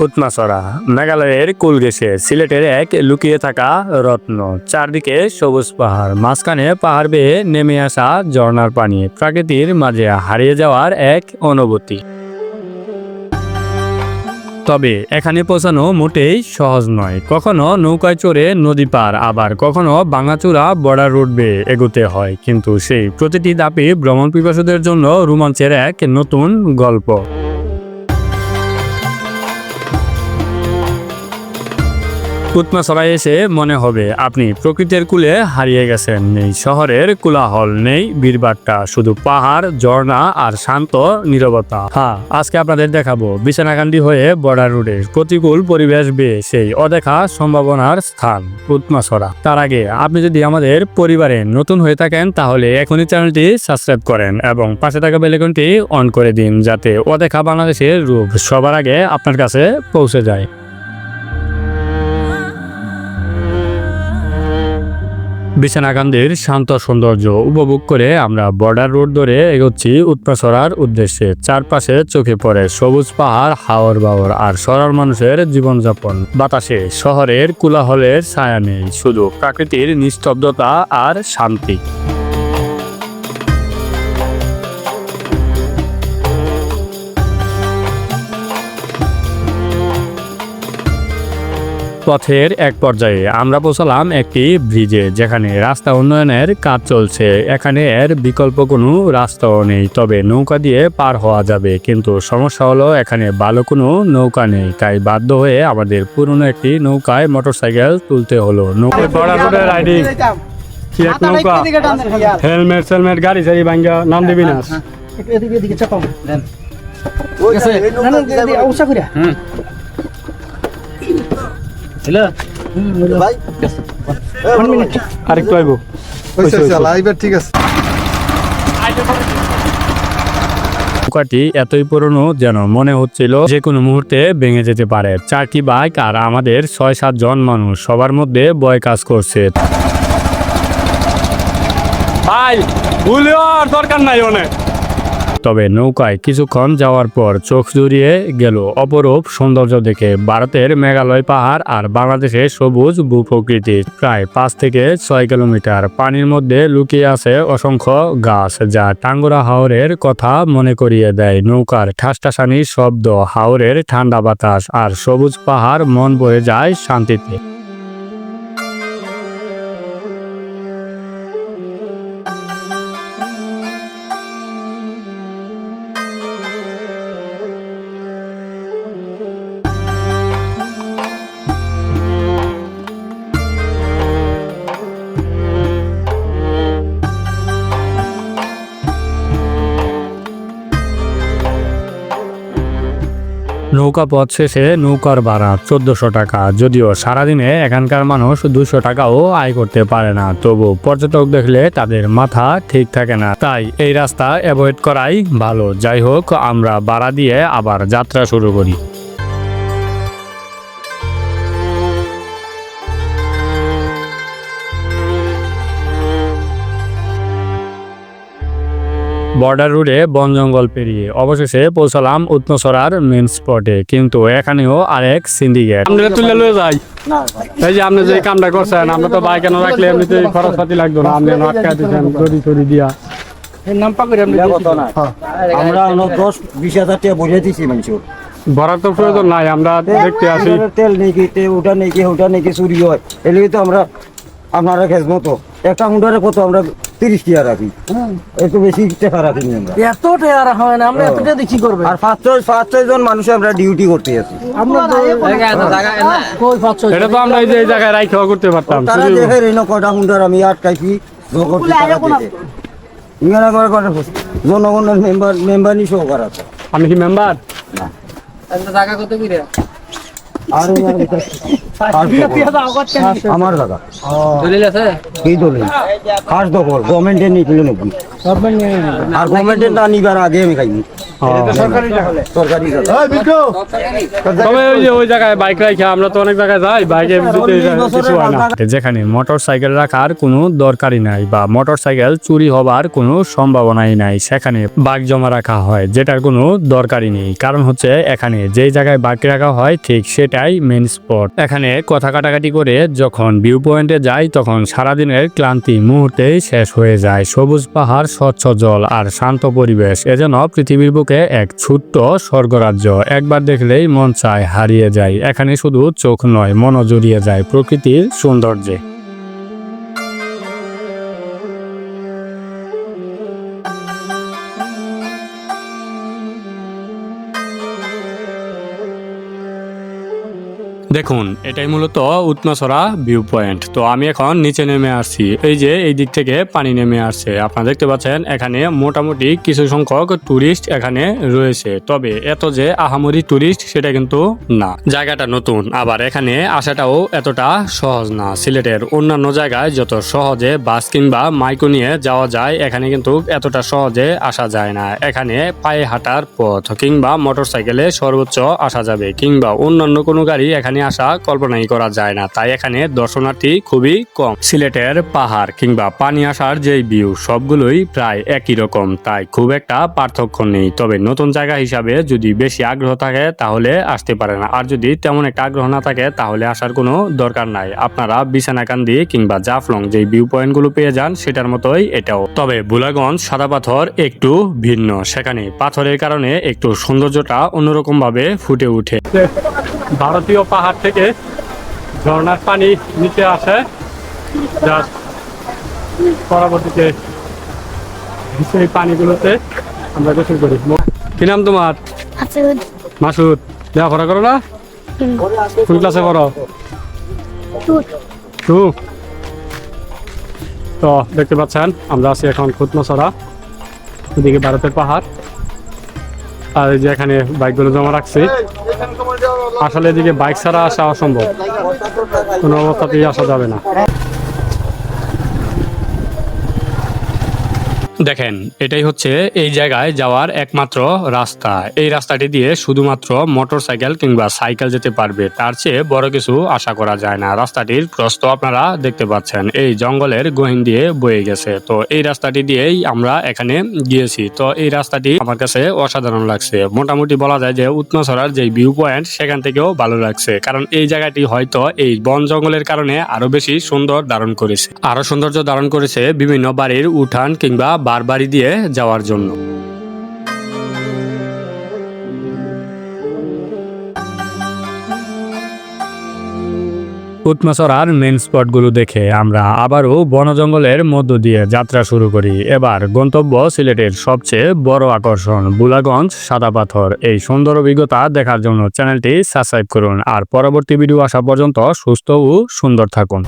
উৎমাছড়া মেঘালয়ের কুলগেছে সিলেটের এক লুকিয়ে থাকা রত্ন। চারদিকে সবুজ পাহাড়। মাঝখানে পাহাড় বেয়ে নেমে আসা ঝর্ণার পানি। প্রকৃতির মাঝে হারিয়ে যাওয়ার এক অনুভূতি। তবে এখানে পৌঁছানো মোটেই সহজ নয়। কখনো নৌকায় চড়ে নদী পার, আবার কখনো ভাঙাচুরা বর্ডার রোড বেয়ে এগোতে হয়। কিন্তু সেই প্রতিটি দাপে ভ্রমণ পিপাসুদের জন্য রোমাঞ্চের এক নতুন গল্প। উৎমাছড়ায় এসে মনে হবে, আপনি প্রকৃতির কুলে হারিয়ে গেছেন। নেই শহরের কোলাহল, নেই বীরবাট্টা, শুধু পাহাড়, ঝর্ণা আর শান্ত নীরবতা। হ্যাঁ আজকে আপনাদের দেখাবো বিছানাকান্দি হয়ে বর্ডার রোডে প্রতিকূল পরিবেশ বেয়ে সেই অদেখা সম্ভাবনার স্থান উৎমাছড়া তার আগে আপনি যদি আমাদের পরিবারে নতুন হয়ে থাকেন, তাহলে এখনই চ্যানেলটি সাবস্ক্রাইব করেন এবং পাশে থাকা বেলেকনটি অন করে দিন, যাতে অদেখা বাংলাদেশের রূপ সবার আগে আপনার কাছে পৌঁছে যায়। বিছানাকান্দির শান্ত সৌন্দর্য উপভোগ করে আমরা বর্ডার রোড ধরে এগোচ্ছি উৎপাসরার উদ্দেশ্যে। চারপাশে চোখে পড়ে সবুজ পাহাড়, হাওর বাওর আর সরার মানুষের জীবনযাপন। বাতাসে শহরের কোলাহলের ছায়া নেই, শুধু প্রাকৃতির নিস্তব্ধতা আর শান্তি। পথের এক পর্যায়ে আমরা পৌঁছালাম একটি ব্রিজে যেখানে রাস্তা উন্নয়নের কাজ চলছে। এখানে এর বিকল্প কোনো রাস্তাও নেই তবে নৌকা দিয়ে পার হওয়া যাবে। কিন্তু সমস্যা হলো এখানে ভালো কোনো নৌকা নেই। তাই বাধ্য হয়ে আমাদের পুরনো একটি নৌকায় মোটরসাইকেল তুলতে হলো। নৌকায় বড় রোডে রাইডিং। কি এক নৌকা? হেলমেট সেলমেট গাড়ি সারি ভাঙ্গা নাম দিবি না। এদিকে এদিকে চাপাও ঠিক আছে। না না এদিকে অবস্থা করে হ্যালো ভাই। আরেকটু আইবো। হইছে হইছে ঠিক আছে। নৌকাটি এতই পুরনো যেন মনে হচ্ছিল যে কোনো মুহূর্তে ভেঙে যেতে পারে। চারটি বাইক আর আমাদের ছয় সাত জন মানুষ সবার মধ্যে বয় কাজ করছে। ভাই ভুলেও আর দরকার নাই অনেক তবে নৌকায় কিছুক্ষণ যাওয়ার পর চোখ জুড়িয়ে গেল অপরূপ সৌন্দর্য দেখে। ভারতের মেঘালয় পাহাড় আর বাংলাদেশের সবুজ ভূপ্রকৃতি। প্রায় পাঁচ থেকে ছয় কিলোমিটার পানির মধ্যে লুকিয়ে আছে অসংখ্য গাছ, যা টাঙ্গুরা হাওরের কথা মনে করিয়ে দেয়। নৌকার ঠাসঠাসানির শব্দ হাওরের ঠান্ডা বাতাস আর সবুজ পাহাড় মন ভরে যায় শান্তিতে। নৌকা পথ শেষে নৌকার ভাড়া চোদ্দশো টাকা। যদিও সারাদিনে এখানকার মানুষ দুশো টাকাও আয় করতে পারে না, তবু পর্যটক দেখলে তাদের মাথা ঠিক থাকে না। তাই এই রাস্তা অ্যাভয়েড করাই ভালো। যাই হোক, আমরা ভাড়া দিয়ে আবার যাত্রা শুরু করি। বর্ডার রোডে বন জঙ্গল পেরিয়ে অবশেষে পৌঁছালাম উত্তরসরার মেন স্পটে কিন্তু এখানেও আরেক সিন্ডিকেট। আমরা তুলে লয়ে যাই। এই যে আপনি যে কামটা করছেন আমরা তো বাইক কেন রাখলে এমনিতে খরচ পাতি লাগতো না। আপনি আটকা দিচ্ছেন দড়ি টড়ি দিয়া। পাকড়ি আমরা দশ বিশ হাজার টাকা বুঝে দিছি মানুষ ভরার তো প্রয়োজন নাই আমরা দেখতে আসি তেল নেই কি তে ওটা নেই কি ওটা নেই কি চুরি হয়। এলিগে তো আমরা আপনারা খেজ মতো একটা হুন্ডারে কত আমরা তিরিশ টাকা রাখি। একটু বেশি টাকা রাখি আমরা। এত টাকা হয় না আমরা এত টাকা দিয়ে করবে। আর পাঁচ ছয় পাঁচ ছয় জন মানুষ আমরা ডিউটি করতে আছি। ছয় এটা তো আমরা এই যে জায়গায় রাই খাওয়া করতে পারতাম তারা দেখে রেনো কটা হুন্ডার আমি আটকাইছি ইংরা করে কটা জনগণের মেম্বার মেম্বার নি সহকার আছে। আমি কি মেম্বার আর আমার দাদা। দলিল আছে? এই দলিল। খাস দখল গভর্নমেন্টের নিয়ে আর গভর্নমেন্টের না নিবার আগে আমি খাইনি। যেখানে মোটর সাইকেল রাখার কোনো দরকারই নাই বা মোটর সাইকেল চুরি হবার কোনো সম্ভাবনাই নাই সেখানে বাইক জমা রাখা হয় যেটার কোনো দরকারই নেই। কারণ হচ্ছে এখানে যেই জায়গায় বাইক রাখা হয় ঠিক সেটাই মেন স্পট এখানে কথা কাটাকাটি করে যখন ভিউ পয়েন্টে যাই, তখন সারাদিনের ক্লান্তি মুহূর্তেই শেষ হয়ে যায়। সবুজ পাহাড়, স্বচ্ছ জল আর শান্ত পরিবেশ এজন্য পৃথিবীর বুকে এক ছোট্ট স্বর্গরাজ্য। একবার দেখলেই মন চায় হারিয়ে যায় এখানে শুধু চোখ নয়, মনও জড়িয়ে যায় প্রকৃতির সৌন্দর্যে। দেখুন, এটাই মূলত উৎমাছড়া ভিউ পয়েন্ট তো আমি এখন নিচে নেমে আসছি। এই যে এই দিক থেকে পানি নেমে আসছে। আপনারা দেখতে পাচ্ছেন, এখানে মোটামুটি কিছু সংখ্যক টুরিস্ট এখানে রয়েছে। তবে এত যে আহামরি টুরিস্ট সেটা কিন্তু না। জায়গাটা নতুন, আবার এখানে আসাটাও এতটা সহজ না। সিলেটের অন্যান্য জায়গায় যত সহজে বাস কিংবা মাইকো নিয়ে যাওয়া যায়, এখানে কিন্তু এতটা সহজে আসা যায় না। এখানে পায়ে হাঁটার পথ কিংবা মোটর সাইকেলে সর্বোচ্চ আসা যাবে, কিংবা অন্যান্য কোনো গাড়ি এখানে আসা কল্পনাই করা যায় না। তাই এখানে দর্শনার্থী খুবই কম। সিলেটের পাহাড় কিংবা পানি আসার যে ভিউ সবগুলোই প্রায় একই রকম। তাই খুব একটা পার্থক্য নেই। তবে নতুন জায়গা হিসাবে যদি বেশি আগ্রহ থাকে, তাহলে আসতে পারেন। আর যদি তেমন একটা আগ্রহ না থাকে, তাহলে আসার কোনো দরকার নাই। আপনারা বিছানাকান্দি কিংবা জাফলং যে ভিউ পয়েন্টগুলো পেয়ে যান, সেটার মতোই এটাও। তবে বুলাগঞ্জ সাদা পাথর একটু ভিন্ন। সেখানে পাথরের কারণে একটু সৌন্দর্যটা অন্যরকম ভাবে ফুটে ওঠে। ভারতীয় পাহাড় থেকে ঝর্ণার পানি নিচে আসে জাস্ট পরবর্তীতে সেই পানিগুলোতে আমরা গোসল করি। কি নাম তোমার? মাসুদ। লেখাপড়া করো না? কোন ক্লাসে পড়ো? টু তো দেখতে পাচ্ছেন আমরা আছি এখন খুতমসরা এদিকে ভারতের পাহাড়। আর এই যে এখানে বাইকগুলো জমা রাখছি। আসলে এদিকে বাইক ছাড়া আসা অসম্ভব। কোনো অবস্থাতেই আসা যাবে না। দেখেন, এটাই হচ্ছে এই জায়গায় যাওয়ার একমাত্র রাস্তা। এই রাস্তাটি দিয়ে শুধুমাত্র মোটর সাইকেল কিংবা সাইকেল যেতে পারবে, তার চেয়ে বড় কিছু আশা করা যায় না। রাস্তাটির প্রস্ত আপনারা দেখতে পাচ্ছেন, এই জঙ্গলের গহীন দিয়ে বয়ে গেছে। তো এই রাস্তাটি দিয়েই আমরা এখানে গিয়েছি। তো এই রাস্তাটি আমার কাছে অসাধারণ লাগছে। মোটামুটি বলা যায় যে উত্তরছড়ার যে ভিউ পয়েন্ট সেখান থেকেও ভালো লাগছে। কারণ এই জায়গাটি হয়তো এই বন জঙ্গলের কারণে আরও বেশি সুন্দর ধারণ করেছে। আরও সৌন্দর্য ধারণ করেছে বিভিন্ন বাড়ির উঠান কিংবা বার বাড়ি দিয়ে যাওয়ার জন্য। উৎমাছড়ার মেন স্পটগুলো দেখে আমরা আবারও বন জঙ্গলের মধ্য দিয়ে যাত্রা শুরু করি। এবার গন্তব্য সিলেটের সবচেয়ে বড় আকর্ষণ বুলাগঞ্জ সাদা পাথর। এই সুন্দর অভিজ্ঞতা দেখার জন্য চ্যানেলটি সাবস্ক্রাইব করুন। আর পরবর্তী ভিডিও আসা পর্যন্ত সুস্থ ও সুন্দর থাকুন।